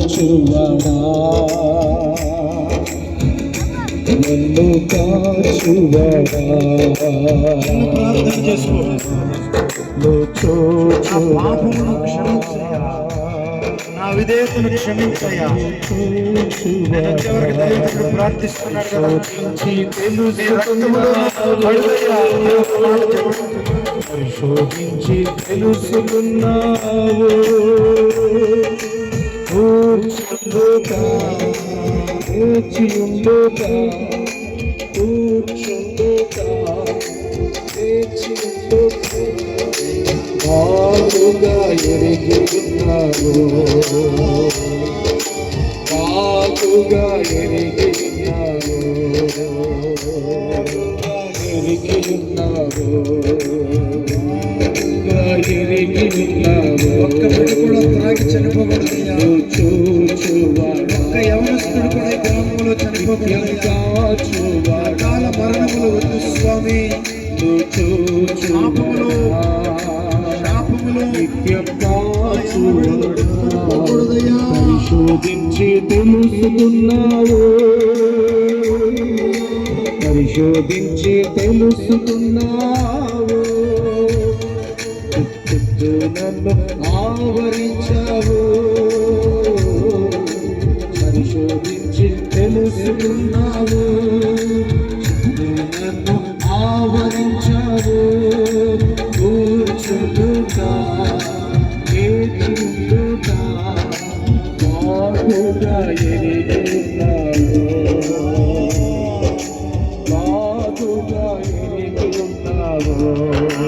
చూచువడా నన్ను కాచువడా? నా విధేయతను క్షమించయ్యా. ప్రార్థిస్తున్నాడు కదా. పరిశోధించి తెలుసుకున్నావు? গায়ের গিন্নাগো কাকু গায়ের গিন্নাগো গায়ের গিন্নাগো গায়ের গিন্নাগো ఉన్నావు ఒక్క యవనస్తుడు కూడా గ్రామంలో మరణములు వద్దు స్వామి శాపములు శాపములు పరిశోధించి తెలుసుకున్నావు. పరిశోధించి తెలుసుకున్నావు. నన్ను ఆవరించావు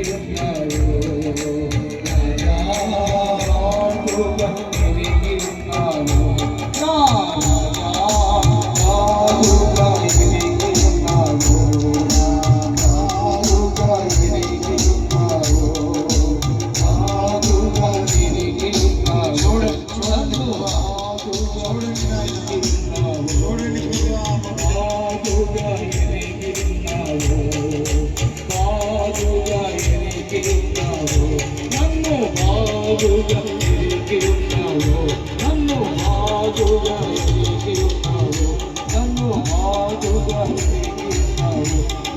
బాగుగా ఎరిగి ఉన్నావు నన్ను బాగుగా ఎరిగి ఉన్నావు నన్ను బాగుగా ఎరిగి ఉన్నావు నన్ను బాగుగా ఉన్నావు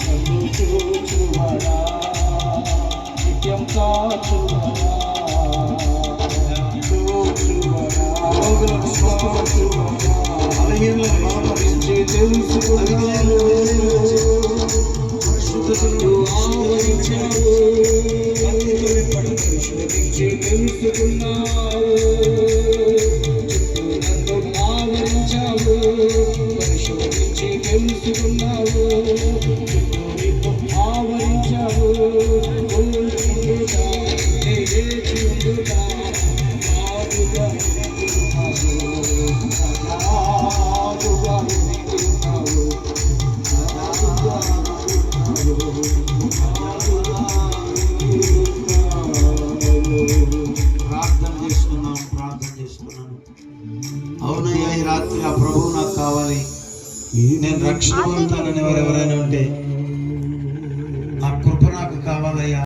నన్ను నిత్యం అవునయ్యా ఈ రాత్రి ఆ ప్రభువు నాకు కావాలి. నేను రక్షణ పొందుతానని ఎవరెవరైనా ఉంటే ఆ కృప నాకు కావాలయ్యా.